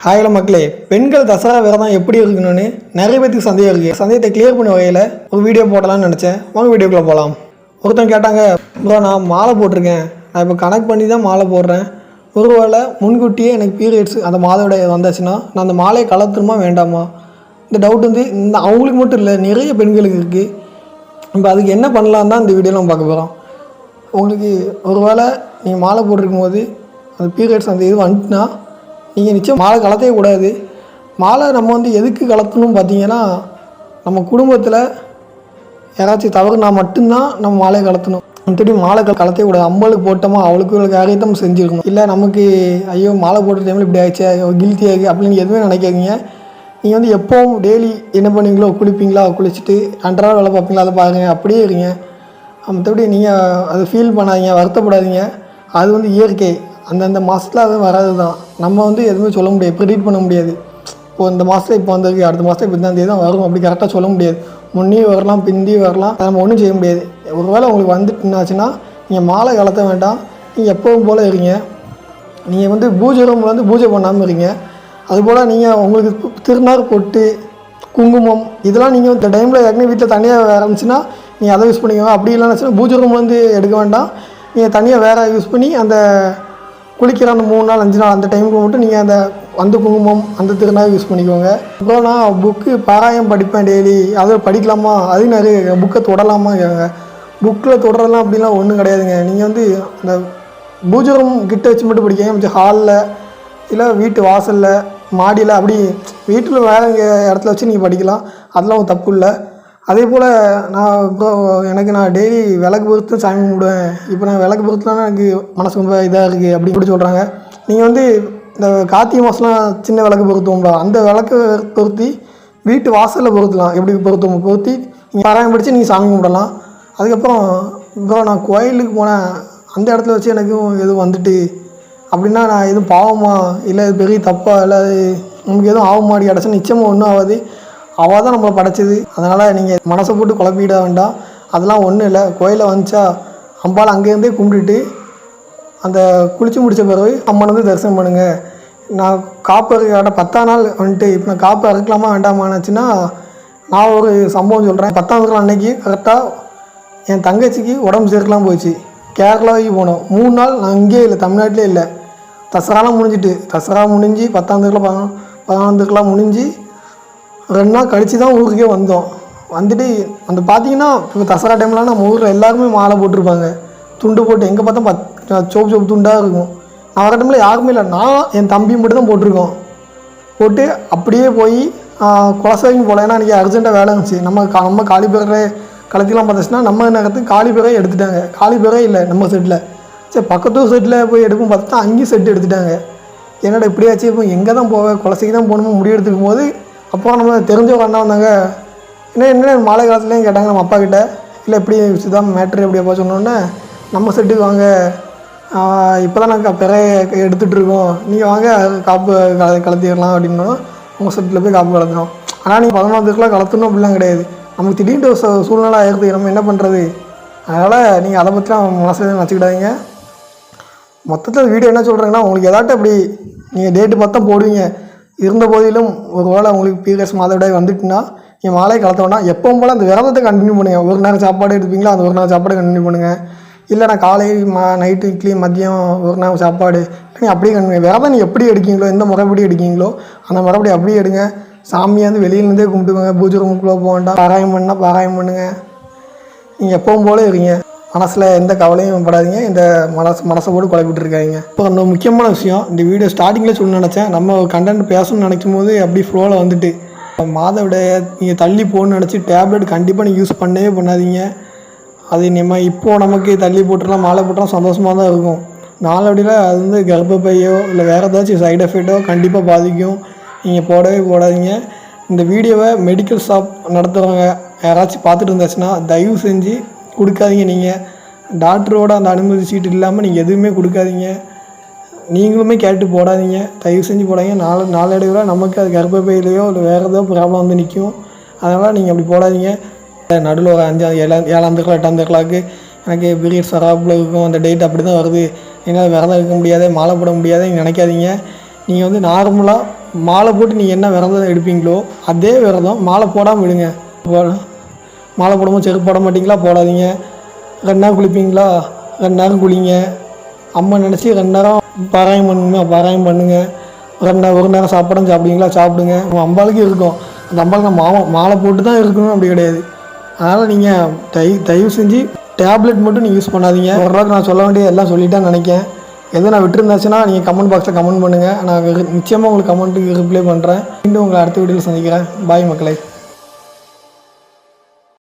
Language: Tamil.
ஹாய்ல மக்களே பெண்கள் தசரா விரதம் எப்படி இருக்கணும்னு நிறைய பேத்துக்கு சந்தேகம் இருக்குது சந்தேகத்தை கிளியர் பண்ண வகையில் ஒரு வீடியோ போடலாம்னு நினச்சேன். வாங்க வீடியோக்குள்ளே போகலாம் ஒருத்தன் கேட்டாங்க ப்ரோ நான் மாலை போட்டிருக்கேன். நான் இப்போ கணக்கு பண்ணி தான் மாலை போடுறேன். ஒரு வேளை முன்கூட்டியே எனக்கு பீரியட்ஸ் அந்த மாதவிடாய் வந்தாச்சுன்னா நான் அந்த மாலையை கலத்துருமா வேண்டாமா? இந்த டவுட் வந்து இந்த அவங்களுக்கு மட்டும் இல்லை நிறைய பெண்களுக்கு இருக்குது இப்போ அதுக்கு என்ன பண்ணலாம் தான் இந்த வீடியோவில் நம்ம பார்க்க போகிறோம் உங்களுக்கு ஒரு வேளை நீங்கள் மாலை போட்டிருக்கும் போது அந்த பீரியட்ஸ் அந்த இது வந்துட்டுனா நீங்கள் நிச்சயம் மாலை கலத்தவே கூடாது. மாலை நம்ம வந்து எதுக்கு கலத்தணும் பார்த்தீங்கன்னா நம்ம குடும்பத்தில் யாராச்சும் தவறுனா மட்டும்தான் நம்ம மாலையை கலத்தணும். மற்றபடி மாலை கலத்தே கலத்தவே கூடாது. அம்பளுக்கு போட்டோமா அவளுக்கு ஒரு காரியத்தை செஞ்சுருக்கணும். இல்லை நமக்கு ஐயோ மாலை போட்ட டைமில் இப்படி ஆயிடுச்சு ஐயோ கில்ட்டி ஆகி அப்படின்னு எதுவுமே நினைக்காதீங்க. நீங்கள் வந்து எப்போவும் டெய்லி என்ன பண்ணுவீங்களோ குளிப்பீங்களா குளிச்சுட்டு அன்றாட வேலை பார்ப்பீங்களா அதை பாருங்க அப்படியே இருங்க. மற்றபடி நீங்கள் அதை ஃபீல் பண்ணாதீங்க வருத்தப்படாதீங்க. அது வந்து இயற்கை. அந்தந்த மாதத்தில் அது வராது தான் நம்ம வந்து எதுவுமே சொல்ல முடியாது ப்ரிடிக்ட் பண்ண முடியாது. இப்போ இந்த மாதத்தில் இப்போ வந்திருக்கு அடுத்த மாதத்தில் இப்போ இந்த தேதி தான் வரும் அப்படி கரெக்டாக சொல்ல முடியாது. முன்னே வரலாம் பிந்தி வரலாம் அதை நம்ம ஒன்றும் செய்ய முடியாது. ஒருவேளை உங்களுக்கு வந்துட்டுனாச்சுன்னா நீங்கள் மாலை கலத்த வேண்டாம். நீங்கள் எப்பவும் போல் இருங்க. நீங்கள் வந்து பூஜை ரூமில் வந்து பூஜை பண்ணாமல் இருங்க. அதுபோல் நீங்கள் உங்களுக்கு திருநாறு திருநார் பொட்டு குங்குமம் இதெல்லாம் நீங்கள் இந்த டைமில் ஏற்கனவே வீட்டில் தனியாக வேறு இருந்துச்சுன்னா நீங்கள் அதை யூஸ் பண்ணிக்கோங்க. அப்படி இல்லைன்னு பூஜை ரூம்லேருந்து எடுக்க வேண்டாம். நீங்கள் தனியாக வேறு யூஸ் பண்ணி அந்த குளிக்கிற அந்த மூணு நாள் அஞ்சு நாள் அந்த டைமுக்கு மட்டும் நீங்கள் அந்த வந்து குங்குமம் அந்த திருநாள் யூஸ் பண்ணிக்கோங்க. அப்புறம் நான் புக்கு பாராயம் படிப்பேன் டெய்லி அதை படிக்கலாமா? அது நிறைய புக்கை தொடலாமா புக்கில் தொடரலாம் அப்படிலாம் ஒன்றும் கிடையாதுங்க. நீங்கள் வந்து அந்த பூஜை ரூம் கிட்ட வச்சு மட்டும் படிக்காங்க கொஞ்சம் ஹாலில் இல்லை வீட்டு வாசலில் மாடியில் அப்படி வீட்டில் வேறு இடத்துல வச்சு நீங்கள் படிக்கலாம். அதெல்லாம் தப்பு இல்லை. அதே போல் நான் இப்போ எனக்கு நான் டெய்லி விளக்கு பொறுத்து சாமி கும்பிடுவேன். இப்போ நான் விளக்கு பொறுத்துலாம் எனக்கு மனசு ரொம்ப இதாக இருக்குது அப்படி இப்படி சொல்கிறாங்க நீங்கள் வந்து இந்த கார்த்திகை மாதம்லாம் சின்ன விளக்கு பொருத்துவோம்ல அந்த விளக்கு பொருத்தி வீட்டு வாசலில் பொருத்தலாம். எப்படி பொருத்துவோம்? பொருத்தி நீங்கள் பாராயம் படித்து நீங்கள் சாமி கும்பிடலாம். அதுக்கப்புறம் இப்போ நான் கோயிலுக்கு போனேன். அந்த இடத்துல வச்சு எனக்கும் எதுவும் வந்துட்டு அப்படின்னா நான் எதுவும் பாவமா இல்லை பெரிய தப்பாக இல்லை அது நமக்கு எதுவும் ஆகுமாடி கிடச்சா நிச்சயமாக ஒன்றும் ஆகாது. அவள் தான் நம்மளை படைச்சது. அதனால் நீங்கள் மனசை போட்டு குழப்பிட வேண்டாம். அதெல்லாம் ஒன்றும் இல்லை. கோயிலில் வந்துச்சா அம்பாள் அங்கேருந்தே கும்பிட்டுட்டு அந்த குளிச்சு முடிச்ச பிறகு அம்மன் வந்து தரிசனம் பண்ணுங்கள் நான் காப்பு அறுக்க பத்தாம் நாள் வந்துட்டு இப்போ நான் காப்பு அறுக்கலாமா வேண்டாமான்னுச்சுன்னா நான் ஒரு சம்பவம் சொல்கிறேன் பத்தாம் நாள் அன்னைக்கு கரெக்டாக என் தங்கச்சிக்கு உடம்பு சேர்க்கலாம் போச்சு கேரளாவுக்கு போனோம். மூணு நாள் நான் இங்கேயே இல்லை தமிழ்நாட்டிலே இல்லை. தசராலாம் முடிஞ்சிட்டு தசரா முடிஞ்சு பத்தாம் தேதியில் பதினொன்று பதினொன்றாம் முடிஞ்சு ரெண்டு நாள் கழித்து தான் ஊருக்கே வந்தோம். வந்துட்டு அந்த பார்த்தீங்கன்னா இப்போ தசரா டைம்லாம் நம்ம ஊரில் எல்லாருமே மாலை போட்டிருப்பாங்க. துண்டு போட்டு எங்கே பார்த்தா பத் சோப்பு சோப்பு துண்டாக இருக்கும். நான் வர டைமில் யாருமே இல்லை. நான் என் தம்பி மட்டும் தான் போட்டிருக்கோம். போட்டு அப்படியே போய் குலசாமிக்கு போகல ஏன்னா அன்றைக்கி அர்ஜென்ட்டாக வேலை இருந்துச்சு. நம்ம கா- நம்ம காலி பேரை கலத்திலாம் பார்த்துச்சுன்னா நம்ம நேரத்துக்கு காலி பேரே எடுத்துட்டாங்க. காலி பேரே இல்லை நம்ம செட்டில் சரி பக்கத்து செட்டில் போய் எடுக்கும் பார்த்தா அங்கேயும் செட்டு எடுத்துட்டாங்க. என்னடா இப்படியாச்சு? இப்போ எங்கே தான் போவேன் குலசைக்கு தான் போகணுமோ? முடிவு எடுத்துக்கும் போது அப்போ நம்ம தெரிஞ்சவங்க அண்ணா வந்தாங்க. என்ன என்ன மழை காலத்துலேயும் கேட்டாங்க நம்ம அப்பா கிட்டே இல்லை எப்படி இதுதான் மேட்ரு எப்படியாப்பா சொன்னோன்னே நம்ம செட்டுக்கு வாங்க. இப்போ தான் நாங்கள் பிறைய எடுத்துகிட்ருக்கோம் நீங்கள் வாங்க காப்பு கல கலத்திடலாம் அப்படின்னா உங்கள் செட்டில் போய் காப்பு கலத்துறோம். ஆனால் நீங்கள் பதினொன்றுக்குலாம் கலத்தணும் அப்படிலாம் கிடையாது. நமக்கு திடீர்னு ஒரு சூ- சூழ்நிலை ஆயிடுது. நம்ம என்ன பண்ணுறது அதனால் நீங்கள் அதை பற்றிலாம் மனசில் நினச்சிக்கிடாதீங்க மொத்தத்தில் வீடியோ என்ன சொல்கிறேங்கன்னா உங்களுக்கு எதாட்டும் அப்படி நீங்கள் டேட்டு பார்த்தா போடுவீங்க. இருந்த போதிலும் ஒரு வேளை உங்களுக்கு பீரியட்ஸ் மாதவிடாய் வந்துட்டுனா நீங்கள் மாலை கலத்த வேண்டாம். எப்பவும் போல் அந்த விரதத்தை கண்டினியூ பண்ணுங்கள் ஒரு நேரம் சாப்பாடு எடுப்பீங்களா? அந்த ஒரு நேரம் சாப்பாடு கண்டினியூ பண்ணுங்கள் இல்லை நான் காலை மா நைட்டு இட்லி மதியம் ஒரு நேரம் சாப்பாடு. நீ அப்படியே கண்டினியூ விரதம் நீ எப்படி எடுக்கீங்களோ எந்த முறைப்படி எடுக்கீங்களோ அந்த முறைப்படி அப்படியே எடுங்க. சாமியை வந்து வெளியிலேருந்தே கும்பிட்டுக்கோங்க. பூஜை ரூமுக்குள்ளே போக வேண்டாம். பாராயம் பண்ணால் பாராயம் பண்ணுங்கள் நீங்கள் எப்பவும் போல இருக்கீங்க மனசில் எந்த கவலையும் படாதீங்க. இந்த மனசு மனசை போட்டு குழப்பிட்டு இருக்காங்க இப்போ இன்னும் முக்கியமான விஷயம் இந்த வீடியோ ஸ்டார்டிங்கில் சொல்ல நினச்சேன். நம்ம கண்டென்ட் பேசணும்னு நினைக்கும் போது அப்படி ஃப்ளோவில் வந்துட்டு. மாதவிடைய நீங்கள் தள்ளி போகணும்னு நினச்சி டேப்லெட் கண்டிப்பாக நீங்கள் யூஸ் பண்ணவே பண்ணாதீங்க. அது நம்ம இப்போது நமக்கு தள்ளி போட்டுலாம் மாலை போட்டுலாம் சந்தோஷமாக தான் இருக்கும். நாளடியில் அது வந்து கர்ப்பப்பையோ இல்லை வேறு ஏதாச்சும் சைடு எஃபெக்ட்டோ கண்டிப்பாக பாதிக்கும். நீங்கள் போடவே போடாதீங்க. இந்த வீடியோவை மெடிக்கல் ஷாப் நடத்துகிறவங்க யாராச்சும் பார்த்துட்டு இருந்தாச்சுன்னா தயவு செஞ்சு கொடுக்காதீங்க நீங்கள் டாக்டரோட அந்த அனுமதி சீட்டு இல்லாமல் நீங்கள் எதுவுமே கொடுக்காதீங்க. நீங்களுமே கேட்டு போடாதீங்க. தயவு செஞ்சு போடாதீங்க. நாலு நாளடைவில் நமக்கு அது கர்ப்பப்பையிலையோ இல்லை வேறு ஏதோ ப்ராப்ளம் வந்து நிற்கும் அதனால் நீங்கள் அப்படி போடாதீங்க. நடுவில் ஒரு அஞ்சா ஏழாம் ஏழாம் தேக்கலாம் எட்டாம் தேக்கலாக்கு எனக்கு பீரியட்ஸ் வராப்பில் இருக்கும். அந்த டேட் அப்படி தான் வருது. என்னால் விரதம் இருக்க முடியாது மாலை போட முடியாது நினைக்காதீங்க. நீங்கள் வந்து நார்மலாக மாலை போட்டு நீங்கள் என்ன விரதம் எடுப்பீங்களோ அதே விரதம் மாலை போடாமல் விடுங்க. போ- மாலை போடும்போது செருப்பு போட மாட்டிங்களா? போடாதீங்க. ரெண்டு நேரம் குளிப்பீங்களா? ரெண்டு நேரம் குளிங்க. அம்மா நினச்சி ரெண்டு நேரம் பாராயம் பண்ணுங்க பாராயம் பண்ணுங்க. ரெண்டு நேரம் ஒரு நேரம் சாப்பிடம் சாப்பிடுவீங்களா? சாப்பிடுங்க. உங்கள் அம்பாளுக்கு இருக்கும். அந்த அம்பாளுக்கு மாமா மாலை போட்டு தான் இருக்கணும் அப்படி கிடையாது. அதனால் நீங்கள் தயவு தயவு செஞ்சு டேப்லெட் மட்டும் நீங்கள் யூஸ் பண்ணாதீங்க. ஓரளவுக்கு நான் சொல்ல வேண்டியது எல்லாம் சொல்லிட்டேன் நினைக்கேன் எதுவும் நான் விட்டுருந்தாச்சுன்னா நீங்கள் கமெண்ட் பாக்ஸில் கமெண்ட் பண்ணுங்கள் நான் நிச்சயமாக உங்களுக்கு கமெண்ட்டுக்கு ரிப்ளை பண்ணுறேன் மீண்டும் உங்களை அடுத்த வீடியோவில் சந்திக்கிறேன். பாய் மக்களை.